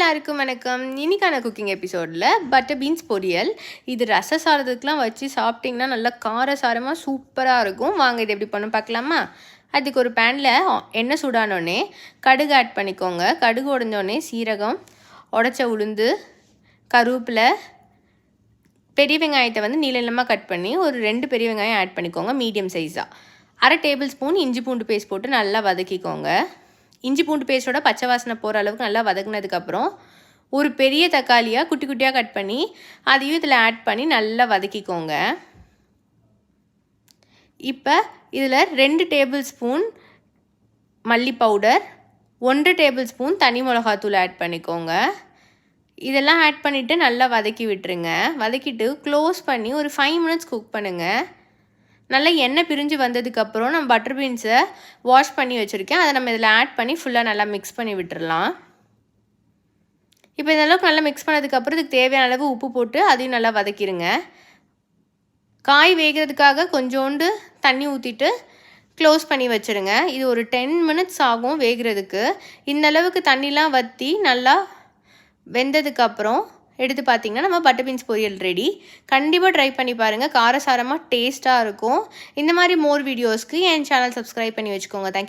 எல்லாருக்கும் வணக்கம். இன்னைக்கான குக்கிங் எபிசோடில் பட்டர் பீன்ஸ் பொரியல். இது ரச சாரத்துக்குலாம் வச்சு சாப்பிட்டிங்கன்னா நல்லா கார சாரமாக சூப்பராக இருக்கும். வாங்க இது எப்படி பண்ண பார்க்கலாமா? அதுக்கு ஒரு பேனில் எண்ணெய் சூடானோடனே கடுகு ஆட் பண்ணிக்கோங்க. கடுகு உடஞ்சோடனே சீரகம் உடச்ச உளுந்து கருவேப்பிலை பெரிய வெங்காயத்தை வந்து நீளமாக கட் பண்ணி ஒரு ரெண்டு பெரிய வெங்காயம் ஆட் பண்ணிக்கோங்க மீடியம் சைஸாக அரை டேபிள் ஸ்பூன் இஞ்சி பூண்டு பேஸ்ட் போட்டு நல்லா வதக்கிக்கோங்க. இஞ்சி பூண்டு பேஸ்டோட பச்சை வாசனை போகிற அளவுக்கு நல்லா வதக்குனதுக்கப்புறம் ஒரு பெரிய தக்காளியாக குட்டி குட்டியாக கட் பண்ணி அதையும் இதில் ஆட் பண்ணி நல்லா வதக்கிக்கோங்க. இப்போ இதில் ரெண்டு டேபிள் ஸ்பூன் மல்லி பவுடர் ஒன்று டேபிள் ஸ்பூன் தனி மிளகாத்தூள் ஆட் பண்ணிக்கோங்க. இதெல்லாம் ஆட் பண்ணிவிட்டு நல்லா வதக்கி விட்டுருங்க. வதக்கிட்டு க்ளோஸ் பண்ணி ஒரு ஃபைவ் மினிட்ஸ் குக் பண்ணுங்கள் நல்லா எண்ணெய் பிரிஞ்சு வந்ததுக்கப்புறம் நம்ம பட்டர் பீன்ஸை வாஷ் பண்ணி வச்சுருக்கேன். அதை நம்ம இதில் ஆட் பண்ணி ஃபுல்லாக நல்லா மிக்ஸ் பண்ணி விட்டுடலாம் இப்போ இந்த அளவுக்கு நல்லா மிக்ஸ் பண்ணதுக்கப்புறம் இதுக்கு தேவையான அளவு உப்பு போட்டு அதையும் நல்லா வதக்கிடுங்க காய் வேகிறதுக்காக கொஞ்சோண்டு தண்ணி ஊற்றிட்டு க்ளோஸ் பண்ணி வச்சுருங்க. இது ஒரு டென் மினிட்ஸ் ஆகும் வேகிறதுக்கு. இந்த அளவுக்கு தண்ணிலாம் வற்றி நல்லா வெந்ததுக்கப்புறம் எடுத்து பார்த்தீங்கன்னா நம்ம பட்டர் பீன்ஸ் பொரியல் ரெடி கண்டிப்பாக ட்ரை பண்ணி பாருங்கள் காரசாரமாக டேஸ்ட்டாக இருக்கும். இந்த மாதிரி மோர் வீடியோஸ்க்கு என் சேனல் சப்ஸ்கிரைப் பண்ணி வச்சுக்கோங்க. தேங்க்யூ